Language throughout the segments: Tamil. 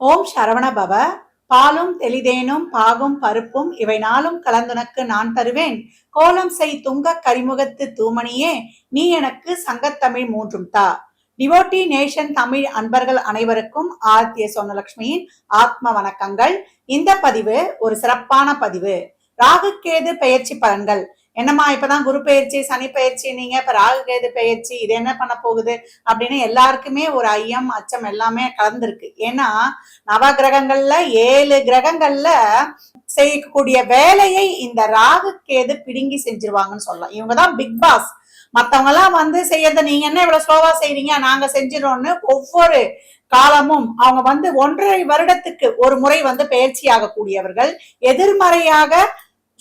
ஓம் சரவண பவ. பாலும் தெளிதேனும் பாகும் பருப்பும் இவை நாளும் கலந்துனக்கு நான் தருவேன். கோலம் செய் துங்க கரிமுகத்து தூமணியே நீ எனக்கு சங்கத்தமிழ் மூன்றும் தா. டிவோட்டி நேஷன் தமிழ் அன்பர்கள் அனைவருக்கும் ஆர்த்திய சோனலட்சுமியின் ஆத்ம வணக்கங்கள். இந்த பதிவு ஒரு சிறப்பான பதிவு. ராகு கேது பெயர்ச்சி பலன்கள். என்னம்மா இப்பதான் குரு பயிற்சி சனி பயிற்சி நீங்க இப்ப ராகு கேது பயிற்சி இது என்ன பண்ண போகுது? அப்படின்னு எல்லாருக்குமே ஒரு ஐயம் அச்சம் எல்லாமே கலந்துருக்கு. ஏன்னா நவ கிரகங்கள்ல ஏழு கிரகங்கள்ல செய்யக்கூடிய வேலையை இந்த ராகு கேது பிடுங்கி செஞ்சிருவாங்கன்னு சொல்லலாம். இவங்கதான் பிக் பாஸ் மத்தவங்க எல்லாம் வந்து செய்யறத நீங்க என்ன இவ்வளவு ஸ்லோவா செய்றீங்க? நாங்க செஞ்சிடோம்னு ஒவ்வொரு காலமும் அவங்க வந்து ஒன்றரை வருடத்துக்கு ஒரு முறை வந்து பயிற்சி ஆகக்கூடியவர்கள் எதிர்மறையாக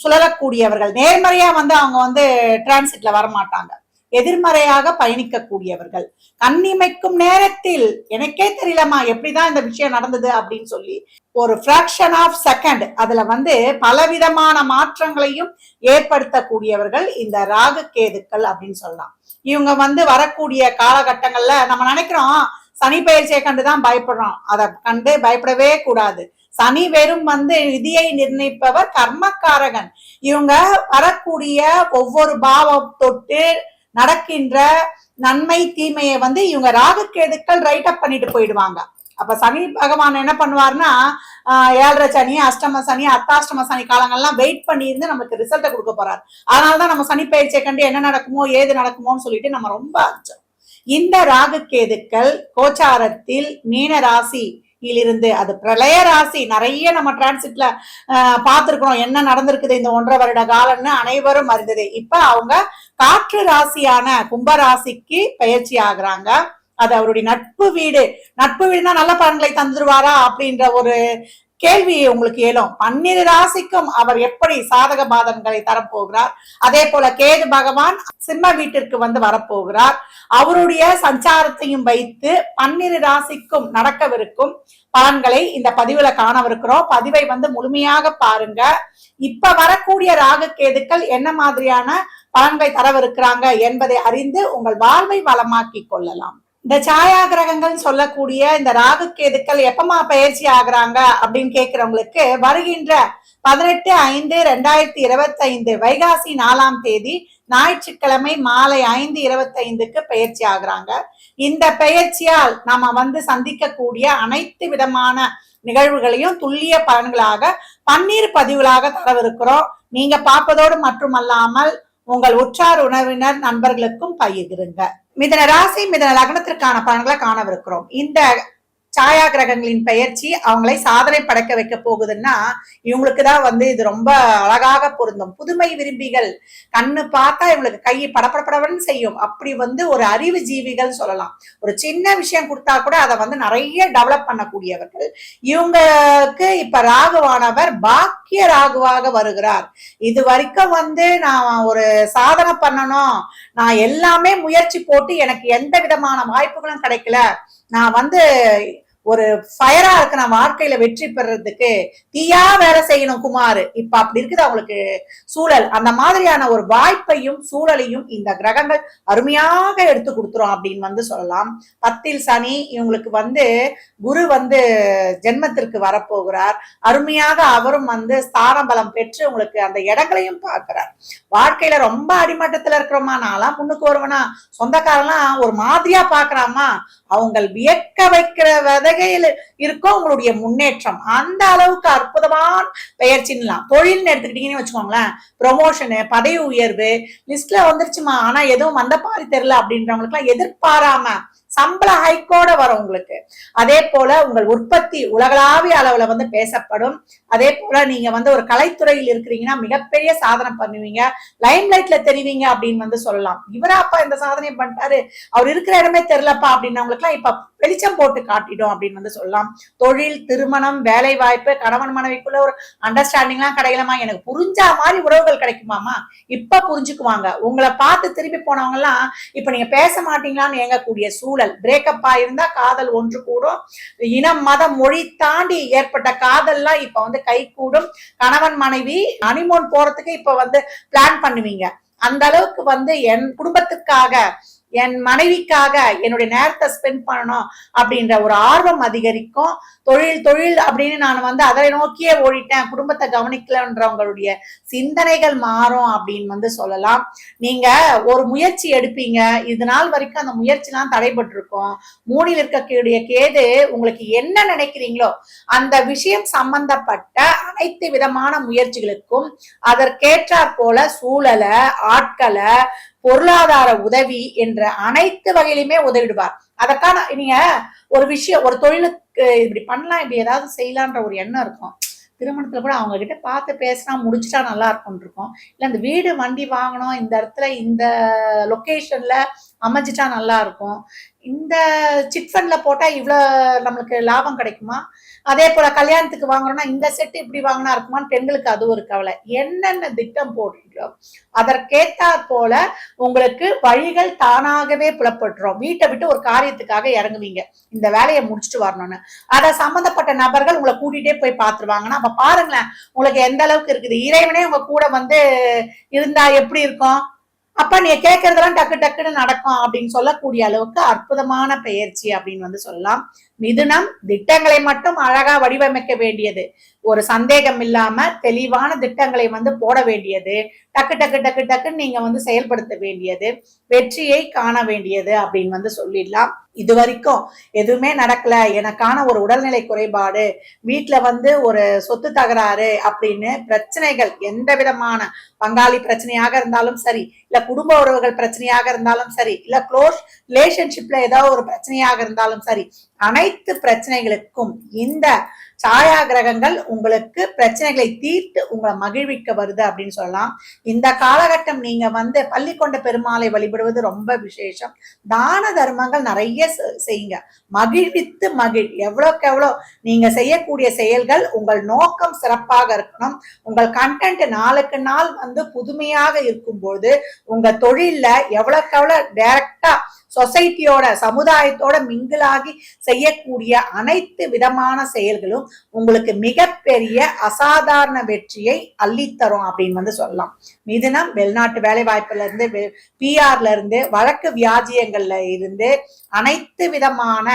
சுழலக்கூடியவர்கள். நேர்மறையா வந்து அவங்க வந்து டிரான்சிட்ல வரமாட்டாங்க. எதிர்மறையாக பயணிக்கக்கூடியவர்கள். கண்ணிமைக்கும் நேரத்தில் எனக்கே தெரியலமா எப்படிதான் இந்த விஷயம் நடந்தது அப்படின்னு சொல்லி ஒரு ஃபிராக்ஷன் ஆஃப் செகண்ட் அதுல வந்து பலவிதமான மாற்றங்களையும் ஏற்படுத்தக்கூடியவர்கள் இந்த ராகு கேதுக்கள் அப்படின்னு சொல்லலாம். இவங்க வந்து வரக்கூடிய காலகட்டங்கள்ல நம்ம நினைக்கிறோம் சனி பயிற்சியை கண்டுதான் பயப்படுறோம். அதை கண்டு பயப்படவே கூடாது. சனி வெறும் வந்து விதியை நிர்ணயிப்பவர் கர்மக்காரகன். இவங்க வரக்கூடிய ஒவ்வொரு பாவம் தொட்டு நடக்கின்ற நன்மை தீமையை வந்து இவங்க ராகுக்கேதுக்கள் ரைட் அப் பண்ணிட்டு போயிடுவாங்க. அப்ப சனி பகவான் என்ன பண்ணுவார்னா ஏழரை சனி அஷ்டம சனி அத்தாஷ்டம சனி காலங்கள்லாம் வெயிட் பண்ணி இருந்து நமக்கு ரிசல்ட்டை கொடுக்க போறாரு. அதனாலதான் நம்ம சனி பயிற்சியை கண்டு என்ன நடக்குமோ ஏது நடக்குமோன்னு சொல்லிட்டு நம்ம ரொம்ப அச்சம் இந்த ராகு கேதுக்கள் கோச்சாரத்தில் மீன ராசி இருந்து அது பிரளய ராசி. நிறைய நம்ம டிரான்சிட்ல பார்த்திருக்கிறோம். என்ன நடந்திருக்குது இந்த ஒன்றரை வருட காலம்னு அனைவரும் அறிந்தது. இப்ப அவங்க காற்று ராசியான கும்ப ராசிக்கு பயிற்சி ஆகுறாங்க. அது அவருடைய நட்பு வீடு. நட்பு வீடுனா நல்ல பலன்களை தந்துருவாரா அப்படின்ற ஒரு கேள்வி உங்களுக்கு ஏலும். பன்னிரு ராசிக்கும் அவர் எப்படி சாதக பாதங்களை தரப்போகிறார்? அதே போல கேது பகவான் சிம்ம வீட்டிற்கு வந்து வரப்போகிறார். அவருடைய சஞ்சாரத்தையும் வைத்து பன்னிரு ராசிக்கும் நடக்கவிருக்கும் பலன்களை இந்த பதிவுல காணவிருக்கிறோம். பதிவை வந்து முழுமையாக பாருங்க. இப்ப வரக்கூடிய ராகு கேதுக்கள் என்ன மாதிரியான பலன்களை தரவிருக்கிறாங்க என்பதை அறிந்து உங்கள் வாழ்வை வளமாக்கி கொள்ளலாம். இந்த சாயா கிரகங்கள் சொல்லக்கூடிய இந்த ராகு கேதுக்கள் எப்பமா பயிற்சி ஆகுறாங்க அப்படின்னு கேட்கிறவங்களுக்கு வருகின்ற பதினெட்டு ஐந்து ரெண்டாயிரத்தி இருபத்தைந்து வைகாசி நாலாம் தேதி ஞாயிற்றுக்கிழமை மாலை ஐந்து இருபத்தைந்துக்கு பயிற்சி ஆகுறாங்க. இந்த பயிற்சியால் நாம வந்து சந்திக்கக்கூடிய அனைத்து விதமான நிகழ்வுகளையும் துல்லிய பலன்களாக பன்னீர் பதிவுகளாக தரவிருக்கிறோம். நீங்க பார்ப்பதோடு மட்டுமல்லாமல் உங்கள் உற்றார் உணவினர் நண்பர்களுக்கும் பகிர்ந்துருங்க. மிதன ராசி மிதன லக்னத்திற்கான பலன்களை காணவிருக்கிறோம். இந்த சாயா கிரகங்களின் பெயர்ச்சி அவங்களை சாதனை படைக்க வைக்க போகுதுன்னா இவங்களுக்கு தான் வந்து இது ரொம்ப அழகாக பொருந்தும். புதுமை விரும்பிகள் கண்ணு பார்த்தா இவங்களுக்கு கை படப்படப்படவன் செய்யும். அப்படி வந்து ஒரு அறிவு ஜீவிகள் சொல்லலாம். ஒரு சின்ன விஷயம் கொடுத்தா கூட அதை வந்து நிறைய டெவலப் பண்ணக்கூடியவர்கள். இவங்களுக்கு இப்ப ராகுவானவர் பாக்கிய ராகுவாக வருகிறார். இது வரைக்கும் வந்து நான் ஒரு சாதனை பண்ணணும். நான் எல்லாமே முயற்சி போட்டு எனக்கு எந்த விதமான வாய்ப்புகளும் கிடைக்கல. நான் வந்து ஒரு ஃபயரா இருக்கு நான் வாழ்க்கையில வெற்றி பெறதுக்கு தீயா வேலை செய்யணும் குமார். இப்ப அப்படி இருக்குது அவங்களுக்கு சூழல். அந்த மாதிரியான ஒரு வாய்ப்பையும் சூழலையும் இந்த கிரகங்கள் அருமையாக எடுத்து கொடுத்துரும் அப்படின்னு வந்து சொல்லலாம். பத்தில் சனி இவங்களுக்கு வந்து குரு வந்து ஜென்மத்திற்கு வரப்போகிறார். அருமையாக அவரும் வந்து ஸ்தான பலம் பெற்று உங்களுக்கு அந்த இடங்களையும் பார்க்கிறார். வாழ்க்கையில ரொம்ப அடிமட்டத்துல இருக்கிறோமா? நான்லாம் முன்னுக்கு வருவனா சொந்தக்காரெல்லாம் ஒரு மாதிரியா பாக்குறாமா அவங்க வியக்க வைக்கிற பலகையில் இருக்கோ உங்களுடைய முன்னேற்றம். அந்த அளவுக்கு அற்புதமான பெயர்ச்சின்லாம் தொழில்னு எடுத்துக்கிட்டீங்கன்னு வச்சுக்கோங்களேன். ப்ரொமோஷனு பதவி உயர்வு லிஸ்ட்ல வந்துருச்சுமா. ஆனா எதுவும் வந்த பாரி தெரியல அப்படின்றவங்களுக்கு எல்லாம் எதிர்பாராம சம்பள ஹைக்கோட வரும் உங்களுக்கு. அதே போல உங்கள் உற்பத்தி உலகளாவிய அளவுல வந்து பேசப்படும். அதே போல நீங்க வந்து ஒரு கலைத்துறையில் இருக்கிறீங்கன்னா மிகப்பெரிய சாதனை பண்ணுவீங்க. லைம் லைட்ல தெரிவிங்க அப்படின்னு வந்து சொல்லலாம். இவராப்பா இந்த சாதனையை பண்ணிட்டாரு? அவர் இருக்கிற இடமே தெரியலப்பா அப்படின்னவங்களுக்கு எல்லாம் இப்ப வெளிச்சம் போட்டு காட்டிடும் அப்படின்னு வந்து சொல்லலாம். தொழில் திருமணம் வேலை வாய்ப்பு கணவன் மனைவிக்குள்ள ஒரு அண்டர்ஸ்டாண்டிங் எல்லாம் கிடைக்கலமா எனக்கு புரிஞ்ச மாதிரி உறவுகள் கிடைக்குமாமா இப்ப புரிஞ்சுக்குவாங்க. உங்களை பார்த்து திரும்பி போனவங்க எல்லாம் இப்ப நீங்க பேச மாட்டீங்களான்னு ஏங்கக்கூடிய சூழல். பிரேக்கப் ஆயிருந்தா காதல் ஒன்று கூடும். இனம் மதம் மொழி தாண்டி ஏற்பட்ட காதல்லாம் இப்ப வந்து கை கூடும். கணவன் மனைவி அனிமோன் போறதுக்கு இப்ப வந்து பிளான் பண்ணுவீங்க. அந்த அளவுக்கு வந்து என் குடும்பத்துக்காக என் மனைவிக்காக என்னுடைய நேரத்தை ஸ்பெண்ட் பண்ணணும் அப்படின்ற ஒரு ஆர்வம் அதிகரிக்கும். தொழில் தொழில் அப்படின்னு நான் வந்து அதை நோக்கியே ஓடிட்டேன். குடும்பத்தை கவனிக்கலன்றவங்களுடைய சிந்தனைகள் மாறும் அப்படின்னு வந்து சொல்லலாம். நீங்க ஒரு முயற்சி எடுப்பீங்க. இது நாள் வரைக்கும் அந்த முயற்சிலாம் தடைபட்டிருக்கும். மூடியில் இருக்கக்கூடிய கேது உங்களுக்கு என்ன நினைக்கிறீங்களோ அந்த விஷயம் சம்பந்தப்பட்ட அனைத்து விதமான முயற்சிகளுக்கும் அதற்கேற்றாற் போல சூழலை ஆட்களை பொருளாதார உதவி என்ற அனைத்து வகையிலுமே உதவிடுவார். அதற்கான நீங்க ஒரு விஷயம் ஒரு தொழிலுக்கு இப்படி பண்ணலாம் இப்படி ஏதாவது செய்யலான்ற ஒரு எண்ணம் இருக்கும். திருமணத்துல கூட அவங்க கிட்ட பார்த்து பேசினா முடிச்சிட்டா நல்லா இருக்கும்னு இருக்கும். இல்லை இந்த வீடு வண்டி வாங்கணும் இந்த இடத்துல இந்த லொக்கேஷன்ல அமைஞ்சிட்டா நல்லா இருக்கும். இந்த சிட் ஃபண்ட்ல போட்டால் இவ்வளோ நம்மளுக்கு லாபம் கிடைக்குமா? அதே போல் கல்யாணத்துக்கு வாங்குறோம்னா இந்த செட்டு இப்படி வாங்கினா இருக்குமான்னு பெண்களுக்கு அது ஒரு கவலை. என்னென்ன திட்டம் போடுறீங்களோ அதற்கேத்தாற் போல உங்களுக்கு வழிகள் தானாகவே புலப்படுறோம். வீட்டை விட்டு ஒரு காரியத்துக்காக இறங்குவீங்க. இந்த வேலையை முடிச்சுட்டு வரணும்னு. அதை சம்மந்தப்பட்ட நபர்கள் உங்களை கூட்டிகிட்டே போய் பார்த்துருவாங்கன்னா அப்போ பாருங்களேன் உங்களுக்கு எந்த அளவுக்கு இருக்குது? இறைவனே உங்கள் கூட வந்து இருந்தால் எப்படி இருக்கும்? அப்ப நீ கேட்கறதெல்லாம் டக்கு டக்குன்னு நடக்கும் அப்படின்னு சொல்லக்கூடிய அளவுக்கு அற்புதமான பெயர்ச்சி அப்படின்னு வந்து சொல்லலாம். மிதுனம் திட்டங்களை மட்டும் அழகா வடிவமைக்க வேண்டியது. ஒரு சந்தேகம் இல்லாம தெளிவான திட்டங்களை வந்து போட வேண்டியது. டக்கு டக்கு டக்கு டக்குன்னு நீங்க வந்து செயல்படுத்த வேண்டியது. வெற்றியை காண வேண்டியது அப்படின்னு வந்து சொல்லிடலாம். இது வரைக்கும் எதுவுமே நடக்கல. எனக்கான ஒரு உடல்நிலை குறைபாடு வீட்டுல வந்து ஒரு சொத்து தகராறு அப்படின்னு பிரச்சனைகள் எந்த விதமான பங்காளி பிரச்சனையாக இருந்தாலும் சரி இல்ல குடும்ப உறவுகள் பிரச்சனையாக இருந்தாலும் சரி இல்ல க்ளோஸ் ரிலேஷன்ஷிப்ல ஏதாவது ஒரு பிரச்சனையாக இருந்தாலும் சரி அனைத்து பிரச்சனைகளுக்கும் இந்த சாயா கிரகங்கள் உங்களுக்கு பிரச்சனைகளை தீர்த்து உங்களை மகிழ்விக்க வருது அப்படின்னு சொல்லலாம். இந்த காலகட்டம் நீங்க வந்து பள்ளிக்கொண்ட பெருமாளை வழிபடுவது ரொம்ப விசேஷம். தான தர்மங்கள் நிறைய செ- செய்யுங்க. மகிழ்வித்து மகிழ் எவ்வளோக்கு எவ்வளோ நீங்க செய்யக்கூடிய செயல்கள் உங்கள் நோக்கம் சிறப்பாக இருக்கணும். உங்கள் கண்டென்ட் நாளுக்கு நாள் வந்து புதுமையாக இருக்கும்போது உங்க தொழில்ல எவ்வளோக்கு எவ்வளோ டைரக்டா சொசைட்டியோட சமுதாயத்தோட மிங்கிளாகி செய்யக்கூடிய அனைத்து விதமான செயல்களும் உங்களுக்கு மிகப்பெரிய அசாதாரண வெற்றியை அள்ளித்தரும் அப்படின்னு வந்து சொல்லலாம். மிதுனம் வெளிநாட்டு வேலை வாய்ப்புல இருந்து பிஆர்ல இருந்து வழக்கு வியாஜியங்கள்ல இருந்து அனைத்து விதமான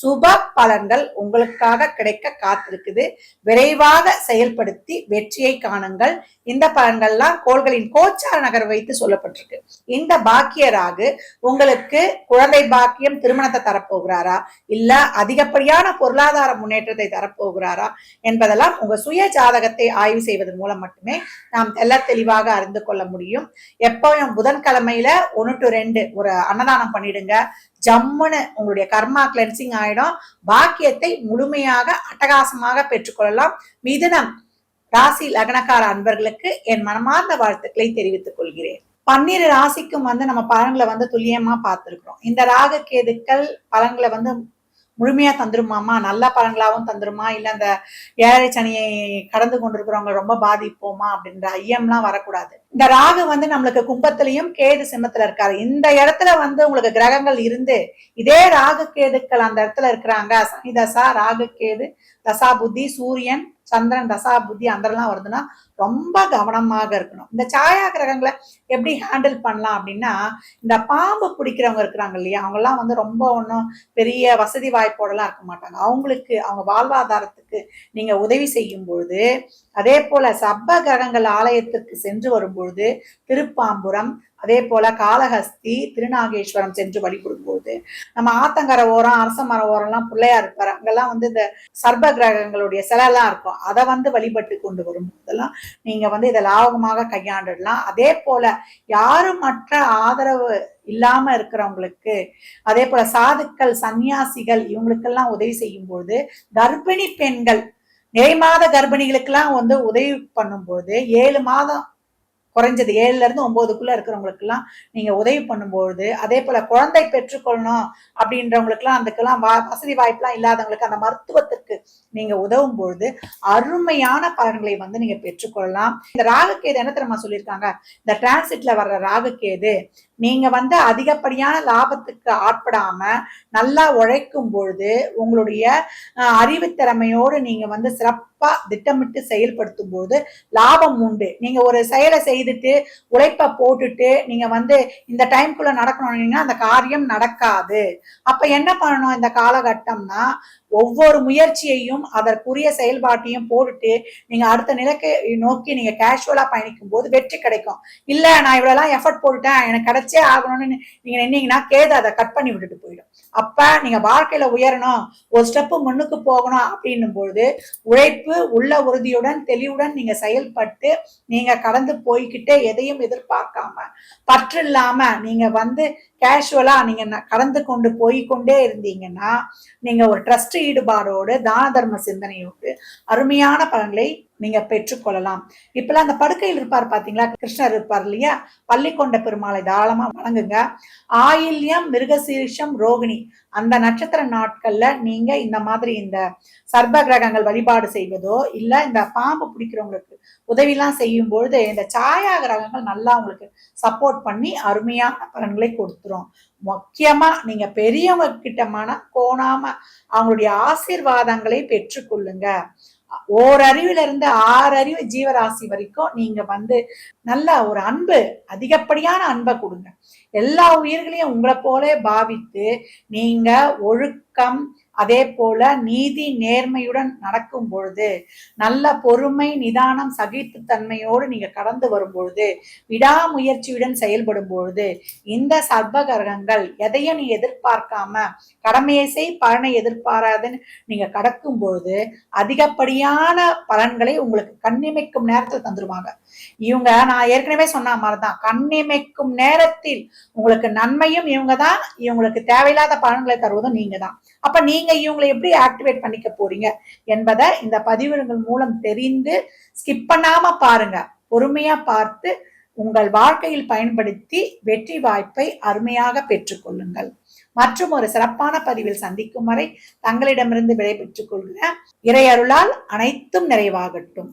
சுப பலன்கள் உங்களுக்காக கிடைக்க காத்திருக்குது. விரைவாக செயல்படுத்தி வெற்றியை காணுங்கள். இந்த பலன்கள்லாம் கோள்களின் கோச்சார நகர் வைத்து சொல்லப்பட்டிருக்கு. இந்த பாக்கியராகு உங்களுக்கு குழந்தை பாக்கியம் திருமணத்தை தரப்போகிறாரா? இல்ல அதிகப்படியான பொருளாதார முன்னேற்றத்தை தரப்போகிறாரா? என்பதெல்லாம் உங்க சுய ஜாதகத்தை ஆய்வு செய்வதன் மூலம் மட்டுமே நாம் தெல்ல தெளிவாக அறிந்து கொள்ள முடியும். எப்பவும் புதன்கிழமையில ஒன்று டு ரெண்டு ஒரு அன்னதானம் பண்ணிடுங்க. ஜம்முன்னு உங்களுடைய கர்மா கிளென்சிங் ஆயிடும். பாக்கியத்தை முழுமையாக அட்டகாசமாக பெற்றுக்கொள்ளலாம். மிதுனம் ராசி லக்னக்கார அன்பர்களுக்கு என் மனமார்ந்த வாழ்த்துக்களை தெரிவித்துக் கொள்கிறேன். பன்னிரு ராசிக்கும் வந்து நம்ம பலன்களை வந்து துல்லியமா பார்த்துருக்குறோம். இந்த ராக கேதுக்கள் பலன்களை வந்து முழுமையா தந்துருமாமா நல்ல பலன்களாவும் தந்துருமா? இல்ல அந்த ஏழை சனியை கடந்து கொண்டிருக்கிறவங்க ரொம்ப பாதிப்போமா? அப்படின்ற ஐயம்லாம் வரக்கூடாது. இந்த ராகு வந்து நம்மளுக்கு கும்பத்திலையும் கேது சிம்மத்துல இருக்காரு. இந்த இடத்துல வந்து உங்களுக்கு கிரகங்கள் இருந்து இதே ராகு கேதுக்கள் அந்த இடத்துல இருக்கிறாங்க. சனி தசா ராகு கேது தசா புத்தி சூரியன் சந்திரன் தசா புத்தி அந்தரெல்லாம் வருதுன்னா ரொம்ப கவனமாக இருக்கணும். இந்த சாயா கிரகங்களை எப்படி ஹேண்டில் பண்ணலாம் அப்படின்னா இந்த பாம்பு பிடிக்கிறவங்க இருக்கிறாங்க இல்லையா அவங்கெல்லாம் வந்து ரொம்ப ஒன்றும் பெரிய வசதி வாய்ப்போடலாம் இருக்க மாட்டாங்க. அவங்களுக்கு அவங்க வாழ்வாதாரத்துக்கு நீங்கள் உதவி செய்யும் பொழுது அதே போல் சப்ப கிரகங்கள் ஆலயத்திற்கு சென்று வரும்பொழுது திருப்பாம்புரம் அதே போல காளஹஸ்தி திருநாகேஸ்வரம் சென்று வழிபடும் போது நம்ம ஆத்தங்கரை ஓரம் அரச மர ஓரம்லாம் பிள்ளையார் இருப்பார். அங்கெல்லாம் வந்து இந்த சர்ப கிரகங்களுடைய சிலைலாம் இருக்கும். அதை வந்து வழிபட்டு கொண்டு வரும் போதெல்லாம் நீங்க வந்து இதை லாபகமாக கையாண்டுடலாம். அதே போல யாரும் மற்ற ஆதரவு இல்லாம இருக்கிறவங்களுக்கு அதே போல சாதுக்கள் சன்னியாசிகள் இவங்களுக்கெல்லாம் உதவி செய்யும் பொழுது கர்ப்பிணி பெண்கள் நிறை மாத கர்ப்பிணிகளுக்கெல்லாம் வந்து உதவி பண்ணும்போது ஏழு மாதம் குறைஞ்சது ஏழுலேருந்து ஒம்போதுக்குள்ளே இருக்கிறவங்களுக்குலாம் நீங்கள் உதவி பண்ணும்பொழுது அதே போல் குழந்தை பெற்றுக்கொள்ளணும் அப்படின்றவங்களுக்குலாம் அதுக்கெல்லாம் வா வசதி வாய்ப்புலாம் இல்லாதவங்களுக்கு அந்த மருத்துவத்துக்கு நீங்கள் உதவும் பொழுது அருமையான பலன்களை வந்து நீங்கள் பெற்றுக்கொள்ளலாம். இந்த ராகுக்கேது என்ன தெரியுமா சொல்லியிருக்காங்க? இந்த டிரான்சிட்ல வர்ற ராகுக்கேது நீங்க வந்து அதிகப்படியான லாபத்துக்கு ஆட்படாம நல்லா உழைக்கும் பொழுது உங்களுடைய அறிவு திறமையோடு நீங்க வந்து சிறப்பா திட்டமிட்டு செயல்படுத்தும் போது லாபம் உண்டு. நீங்க ஒரு செயலை செய்துட்டு உழைப்ப போட்டுட்டு நீங்க வந்து இந்த டைம்குள்ள நடக்கணும்னா அந்த காரியம் நடக்காது. அப்ப என்ன பண்ணணும் இந்த காலகட்டம்னா ஒவ்வொரு முயற்சியையும் அதற்குரிய செயல்பாட்டையும் போட்டுட்டு நீங்க அடுத்த நிலைக்கு நோக்கி நீங்க கேஷுவலா பயணிக்கும் போது வெற்றி கிடைக்கும். இல்ல நான் இவ்வளவுலாம் எஃபர்ட் போட்டுட்டேன் எனக்கு கிடைச்சே ஆகணும்னு நீங்க நின்னீங்கன்னா கேது அதை கட் பண்ணி விட்டுட்டு போயிடும். அப்ப நீங்க வாழ்க்கையில உயரணும் ஒரு ஸ்டெப் முன்னுக்கு போகணும் அப்படின்னும் பொழுது உழைப்பு உள்ள உறுதியுடன் தெளிவுடன் நீங்க செயல்பட்டு நீங்க கடந்து போய்கிட்டே எதையும் எதிர்பார்க்காம பற்று இல்லாம நீங்க வந்து கேஷுவலா நீங்க கடந்து கொண்டு போய் கொண்டே இருந்தீங்கன்னா நீங்க ஒரு ட்ரஸ்ட் ஈடுபாடோடு தான தர்ம சிந்தனையோடு அருமையான பலன்களை நீங்க பெற்றுக்கொள்ளலாம் இப்பெல்லாம் அந்த படுக்கையில் இருப்பார் பாத்தீங்களா? கிருஷ்ணர் இருப்பார் இல்லையா? பள்ளி கொண்ட பெருமாளை தாராளமா வணங்குங்க. ஆயில்யம் மிருகசீரிஷம் ரோகிணி. அந்த நட்சத்திர நாட்கள்ல நீங்க இந்த மாதிரி இந்த சர்ப கிரகங்கள் வழிபாடு செய்வதோ இல்ல இந்த பாம்பு பிடிக்கிறவங்களுக்கு உதவிலாம் செய்யும் பொழுது இந்த சாயா கிரகங்கள் நல்லா உங்களுக்கு சப்போர்ட் பண்ணி அருமையான பலன்களை கொடுத்துரும். முக்கியமா நீங்க பெரியவங்க கிட்ட மனம் கோணாம அவங்களுடைய ஆசீர்வாதங்களை பெற்றுக்கொள்ளுங்க ஓரறிவுல இருந்து ஆறு அறிவு ஜீவராசி வரைக்கும் நீங்க வந்து நல்ல ஒரு அன்பு அதிகப்படியான அன்பை கொடுங்க. எல்லா உயிர்களையும் உங்களை போல பாவித்து நீங்க ஒழுக்கம் அதே போல நீதி நேர்மையுடன் நடக்கும் பொழுது நல்ல பொறுமை நிதானம் சகிப்புத்தன்மையோடு நீங்க கடந்து வரும் பொழுது விடாமுயற்சியுடன் செயல்படும் பொழுது இந்த சர்வகரகங்கள் எதையும் நீ எதிர்பார்க்காம கடமையை செய் பலனை எதிர்பாராதுன்னு நீங்க கடக்கும் பொழுது அதிகப்படியான பலன்களை உங்களுக்கு கண்ணிமைக்கும் நேரத்தில் தந்துருவாங்க. இவங்க நான் ஏற்கனவே சொன்ன மாதிரிதான் கண்ணிமைக்கும் நேரத்தில் உங்களுக்கு நன்மையும் இவங்க தான் இவங்களுக்கு தேவையில்லாத பலன்களை தருவதும் நீங்க தான் அப்ப நீங்க இவங்களை எப்படி ஆக்டிவேட் பண்ணிக்க போறீங்க என்பதை இந்த பதிவுகள் மூலம் தெரிந்து ஸ்கிப் பண்ணாம பாருங்க. பொறுமையா பார்த்து உங்கள் வாழ்க்கையில் பயன்படுத்தி வெற்றி வாய்ப்பை அருமையாக பெற்றுக்கொள்ளுங்கள் மற்றும் ஒரு சிறப்பான பதிவில் சந்திக்கும் வரை தங்களிடமிருந்து விடைபெற்றுக் கொள்கிற இறையருளால் அனைத்தும் நிறைவாகட்டும்.